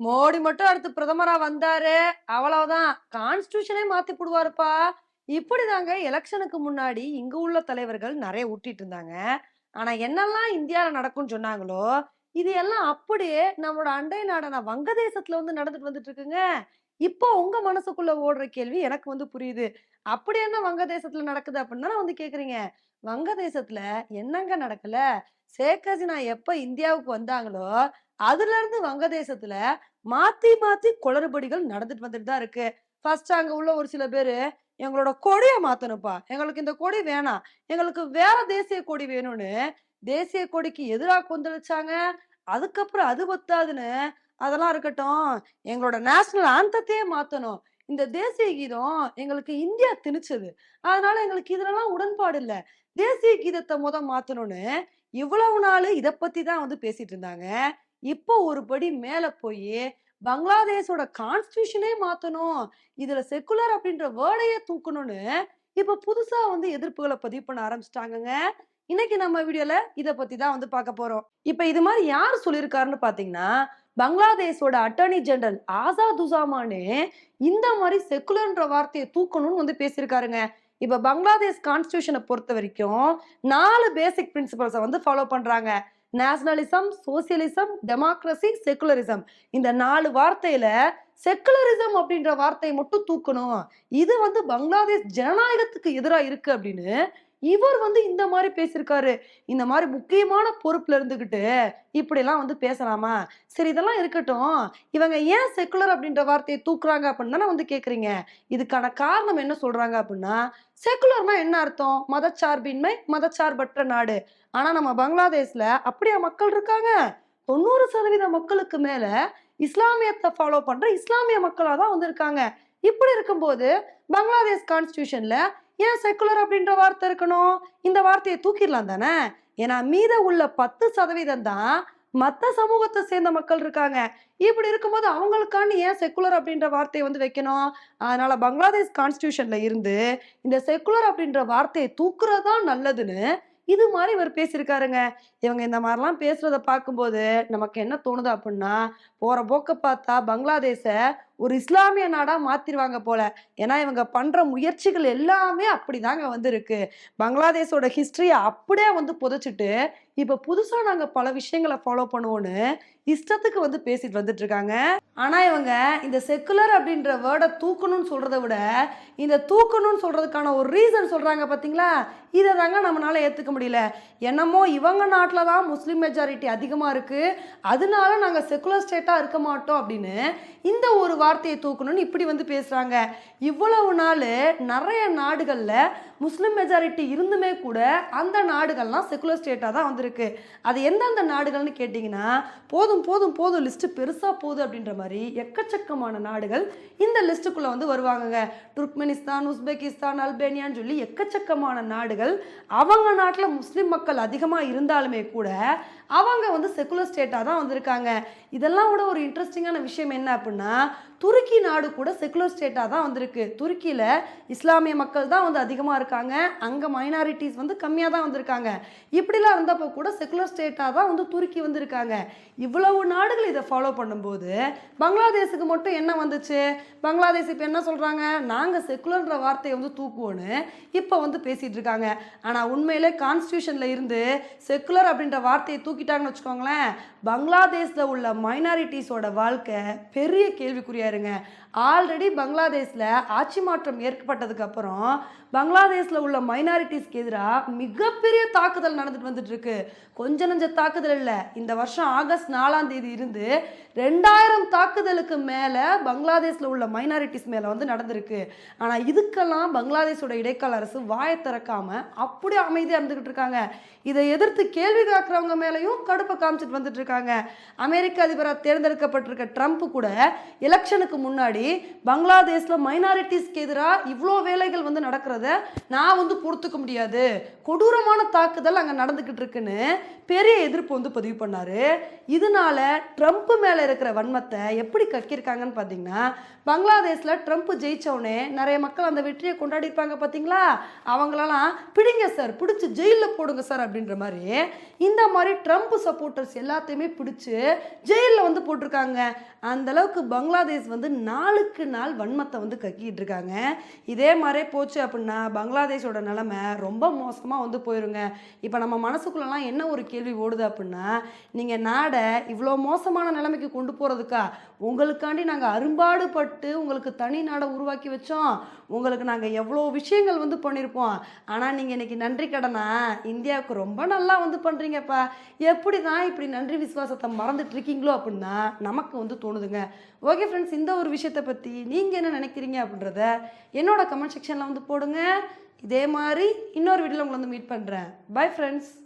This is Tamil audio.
மோடி மட்டும் அடுத்து பிரதமரா வந்தாரு. அவ்வளவுதான். கான்ஸ்டியூஷனே மாத்தி போடுவாருப்பா. இப்படிதாங்க எலெக்ஷனுக்கு முன்னாடி இங்க உள்ள தலைவர்கள் நிறைய ஊட்டிட்டு இருந்தாங்க. ஆனா என்னெல்லாம் இந்தியாவில நடக்கும்னு சொன்னாங்களோ இது எல்லாம் அப்படியே நம்மளோட அண்டை நாடான வங்கதேசத்துல வந்து நடந்துட்டு வந்துட்டு இருக்குங்க. இப்போ உங்க மனசுக்குள்ள ஓடுற கேள்வி எனக்கு வந்து புரியுது. அப்படி என்ன வங்கதேசத்துல நடக்குது அப்படின்னு வந்து கேக்குறீங்க? வங்கதேசத்துல என்னங்க நடக்கல? ஷேக் ஹசீனா எப்ப இந்தியாவுக்கு வந்தாங்களோ அதுல இருந்து வங்கதேசத்துல மாத்தி மாத்தி குளறுபடிகள் நடந்துட்டு வந்துட்டு தான் இருக்கு. ஃபர்ஸ்ட் அங்க உள்ள ஒரு சில பேரு எங்களோட கொடியை மாத்தணும்ப்பா. எங்களுக்கு இந்த கொடி வேணாம். எங்களுக்கு வேற தேசிய கொடி வேணும்னு தேசிய கொடிக்கு எதிராக கொந்தளிச்சாங்க. அதுக்கப்புறம் அது பத்தாதுன்னு அதெல்லாம் இருக்கட்டும். எங்களோட நேஷனல் ஆந்தத்தையே மாத்தணும். இந்த தேசிய கீதம் எங்களுக்கு இந்தியா திணிச்சது. அதனால எங்களுக்கு இதுலலாம் உடன்பாடு இல்ல. தேசிய கீதத்தை முத மாத்தணும்னு இவ்வளவு நாள் இத பத்தி தான் வந்து பேசிட்டு இருந்தாங்க. இப்போ ஒரு படி மேல போய் பங்களாதேஷோட கான்ஸ்டியூஷனே மாத்தணும் இதுல செக்குலர் அப்படின்ற வேர்டையே தூக்கணும்னு இப்ப புதுசா வந்து எதிர்ப்புகளை பதிவு பண்ண ஆரம்பிச்சிட்டாங்கங்க. இன்னைக்கு நம்ம வீடியோல இத பத்தி தான் வந்து பார்க்க போறோம். இப்ப இது மாதிரி யார் சொல்லியிருக்காருன்னு பாத்தீங்கன்னா பங்களாதேஷோட அட்டர்னி ஜெனரல் ஆசாத் உசாமானு இந்த மாதிரி செக்குலர்ன்ற வார்த்தையை தூக்கணும்னு வந்து பேசியிருக்காருங்க. இப்ப பங்களாதேஷ் கான்ஸ்டியூஷனை பொறுத்த வரைக்கும் நாலு பேசிக் பிரின்சிபல்ஸை வந்து ஃபாலோ பண்றாங்க. நேஷனலிசம் சோசியலிசம் டெமோக்ரஸி செக்குலரிசம் இந்த நாலு வார்த்தையில செக்குலரிசம் அப்படின்ற வார்த்தையை மட்டும் தூக்கணும். இது வந்து பங்களாதேஷ் ஜனநாயகத்துக்கு எதிராக இருக்கு அப்படின்னு இவர் வந்து இந்த மாதிரி பேசியிருக்காரு இந்த மாதிரி முக்கியமான பொறுப்புல இருந்துகிட்டு இப்படிலாம் வந்து பேசலாமா? சரி இதெல்லாம் இருக்கட்டும். இவங்க ஏன் செக்குலர் அப்படின்ற வார்த்தையை தூக்குறாங்க அப்படின்னு தானே வந்து கேட்குறீங்க இதுக்கான காரணம் என்ன சொல்றாங்க அப்படின்னா செக்குலர்னா என்ன அர்த்தம்? மதச்சார்பின்மை மதச்சார்பற்ற நாடு. ஆனா நம்ம பங்களாதேஷ்ல அப்படியா மக்கள் இருக்காங்க? தொண்ணூறு சதவீத மக்களுக்கு மேல இஸ்லாமியத்தை ஃபாலோ பண்ற இஸ்லாமிய மக்களாக தான் வந்து இருக்காங்க இப்படி இருக்கும்போது பங்களாதேஷ் கான்ஸ்டியூஷன்ல ஏன் செக்குலர் அப்படின்ற வார்த்தை இருக்கணும்? இந்த வார்த்தையை தூக்கிடலாம் தானே? ஏன்னா மீத உள்ள பத்து சதவீதம் தான் மற்ற சமூகத்தை சேர்ந்த மக்கள் இருக்காங்க. இப்படி இருக்கும்போது அவங்களுக்காண்டி ஏன் செக்குலர் அப்படின்ற வார்த்தையை வந்து வைக்கணும்? அதனால பங்களாதேஷ் கான்ஸ்டியூஷன்ல இருந்து இந்த செக்குலர் அப்படின்ற வார்த்தையை தூக்குறதா நல்லதுன்னு இது மாதிரி இவர் பேசியிருக்காருங்க. இவங்க இந்த மாதிரிலாம் பேசுறத பார்க்கும்போது நமக்கு என்ன தோணுது அப்படின்னா போற போக்க பார்த்தா பங்களாதேஷை ஒரு இஸ்லாமிய நாடாக மாற்றிடுவாங்க போல. ஏன்னா இவங்க பண்ணுற முயற்சிகள் எல்லாமே அப்படிதாங்க வந்து இருக்கு பங்களாதேஷோட ஹிஸ்ட்ரியை அப்படியே வந்து புதைச்சிட்டு இப்போ புதுசாக நாங்கள் பல விஷயங்களை ஃபாலோ பண்ணுவோன்னு இஷ்டத்துக்கு வந்து பேசிட்டு வந்துட்டு இருக்காங்க இவங்க இந்த செக்குலர் அப்படின்ற வேர்டை தூக்கணும்னு சொல்கிறத விட இந்த தூக்கணும்னு சொல்கிறதுக்கான ஒரு ரீசன் சொல்கிறாங்க பார்த்தீங்களா இதை தாங்க நம்மளால் ஏற்றுக்க முடியல. என்னமோ இவங்க நாட்டில் தான் முஸ்லீம் மெஜாரிட்டி அதிகமாக இருக்கு. அதனால நாங்கள் செக்குலர் ஸ்டேட்டாக இருக்க மாட்டோம் அப்படின்னு இந்த ஒரு வார்த்தையை தூக்கணும்னு இப்படி வந்து பேசுகிறாங்க இவ்வளவு நாள் நிறைய நாடுகளில் முஸ்லீம் மெஜாரிட்டி இருந்துமே கூட அந்த நாடுகள்லாம் செக்குலர் ஸ்டேட்டாக தான் வந்திருக்கு. அது எந்தெந்த நாடுகள்னு கேட்டிங்கன்னா போதும் போதும் போதும் லிஸ்ட்டு பெருசாக போகுது அப்படின்ற மாதிரி எக்கச்சக்கமான நாடுகள் இந்த லிஸ்ட்டுக்குள்ளே வந்து வருவாங்கங்க. துர்க்மெனிஸ்தான் உஸ்பெகிஸ்தான் அல்பேனியான்னு சொல்லி எக்கச்சக்கமான நாடுகள். அவங்க நாட்டில் முஸ்லீம் மக்கள் அதிகமாக இருந்தாலுமே கூட அவங்க வந்து செக்குலர் ஸ்டேட்டாக தான் வந்திருக்காங்க. இதெல்லாம் விட ஒரு இன்ட்ரெஸ்டிங்கான விஷயம் என்ன அப்படின்னா துருக்கி நாடு கூட செக்குலர் ஸ்டேட்டாக தான் வந்திருக்கு. துருக்கியில் இஸ்லாமிய மக்கள் தான் வந்து அதிகமாக இருக்காங்க. அங்கே மைனாரிட்டிஸ் வந்து கம்மியாக தான் வந்திருக்காங்க. இப்படிலாம் இருந்தப்போ கூட செக்குலர் ஸ்டேட்டாக தான் வந்து துருக்கி வந்திருக்காங்க. இவ்வளவு நாடுகள் இதை ஃபாலோ பண்ணும்போது பங்களாதேஷுக்கு மட்டும் என்ன வந்துச்சு? பங்களாதேஷ் இப்போ என்ன சொல்கிறாங்க நாங்கள் செக்குலர்ன்ற வார்த்தையை வந்து தூக்குவோன்னு இப்போ வந்து பேசிகிட்டு இருக்காங்க. ஆனால் உண்மையிலே கான்ஸ்டியூஷனில் இருந்து செக்குலர் அப்படின்ற வார்த்தையை தூக்கிட்டாங்கன்னு வச்சுக்கோங்களேன் பங்களாதேஷில் உள்ள மைனாரிட்டிஸோட வாழ்க்கை பெரிய கேள்விக்குறியா இருங்க ஆல்ரெடி பங்களாதேஷில் ஆட்சி மாற்றம் ஏற்பட்டதுக்கப்புறம் பங்களாதேஷில் உள்ள மைனாரிட்டிஸ்க்கு எதிராக மிகப்பெரிய தாக்குதல் நடந்துட்டு வந்துட்டுருக்கு. கொஞ்ச நஞ்ச தாக்குதல் இல்லை. இந்த வருஷம் ஆகஸ்ட் நாலாம் தேதி இருந்து ரெண்டாயிரம் தாக்குதலுக்கு மேலே பங்களாதேஷில் உள்ள மைனாரிட்டிஸ் மேலே வந்து நடந்திருக்கு. ஆனால் இதுக்கெல்லாம் பங்களாதேஷோட இடைக்கால அரசு வாயை திறக்காமல் அப்படியே அமைதியாக இருந்துகிட்டு இருக்காங்க. இதை எதிர்த்து கேள்வி காக்கிறவங்க மேலேயும் கடுப்பை காமிச்சிட்டு வந்துட்டு இருக்காங்க அமெரிக்க அதிபராக தேர்ந்தெடுக்கப்பட்டிருக்க ட்ரம்ப் கூட எலெக்ஷனுக்கு முன்னாடி பங்களாதேஷில் மைனாரிட்டிஸ்க்கு எதிராக இவ்வளோ வேலைகள் வந்து நடக்கிறத நான் வந்து பொறுத்துக்க முடியாது. கொடூரமான தாக்குதல் அங்கே நடந்துக்கிட்டு இருக்குன்னு பெரிய எதிர்ப்பு வந்து பதிவு பண்ணாரு. இதனால ட்ரம்ப் மேலே இருக்கிற வன்மத்தை எப்படி கக்கியிருக்காங்கன்னு பார்த்தீங்கன்னா பங்களாதேஷில் ட்ரம்ப் ஜெயித்தவுடனே நிறைய மக்கள் அந்த வெற்றியை கொண்டாடிருப்பாங்க பார்த்தீங்களா? அவங்களெல்லாம் பிடிங்க சார் பிடிச்சி ஜெயிலில் போடுங்க சார் அப்படின்ற மாதிரி இந்த மாதிரி ட்ரம்ப் ட்ரம்ப் சப்போர்ட்டர்ஸ் எல்லாத்தையுமே பிடிச்சு ஜெயிலில் வந்து போட்டிருக்காங்க. அந்த அளவுக்கு பங்களாதேஷ் வந்து நாளுக்கு நாள் வன்மத்தை வந்து கக்கிட்டு இருக்காங்க. இதே மாதிரியே போச்சு அப்படின்னா பங்களாதேஷோட நிலைமை ரொம்ப மோசமாக வந்து போயிருங்க. இப்போ நம்ம மனசுக்குள்ளலாம் என்ன ஒரு கேள்வி ஓடுது அப்படின்னா நீங்கள் நாடை இவ்வளோ மோசமான நிலைமைக்கு கொண்டு போகிறதுக்கா உங்களுக்காண்டி நாங்கள் அரும்பாடுபட்டு உங்களுக்கு தனி நாடை உருவாக்கி வச்சோம். உங்களுக்கு நாங்கள் எவ்வளோ விஷயங்கள் வந்து பண்ணியிருப்போம் ஆனால் நீங்கள் இன்னைக்கு நன்றி கடனா? இந்தியாவுக்கு ரொம்ப நல்லா வந்து பண்ணுறீங்கப்பா எப்படி தான் இப்படி நன்றி விசுவாசத்தை மறந்துட்டு இருக்கீங்களோ அப்படின்னா நமக்கு வந்து தோணுதுங்க. ஓகே ஃப்ரெண்ட்ஸ் இந்த ஒரு விஷயத்தை பற்றி நீங்கள் என்ன நினைக்கிறீங்க அப்படின்றத என்னோட கமெண்ட் செக்ஷனில் வந்து போடுங்க. இதே மாதிரி இன்னொரு வீடியோவில் உங்களை வந்து மீட் பண்ணுறேன் பை ஃப்ரெண்ட்ஸ்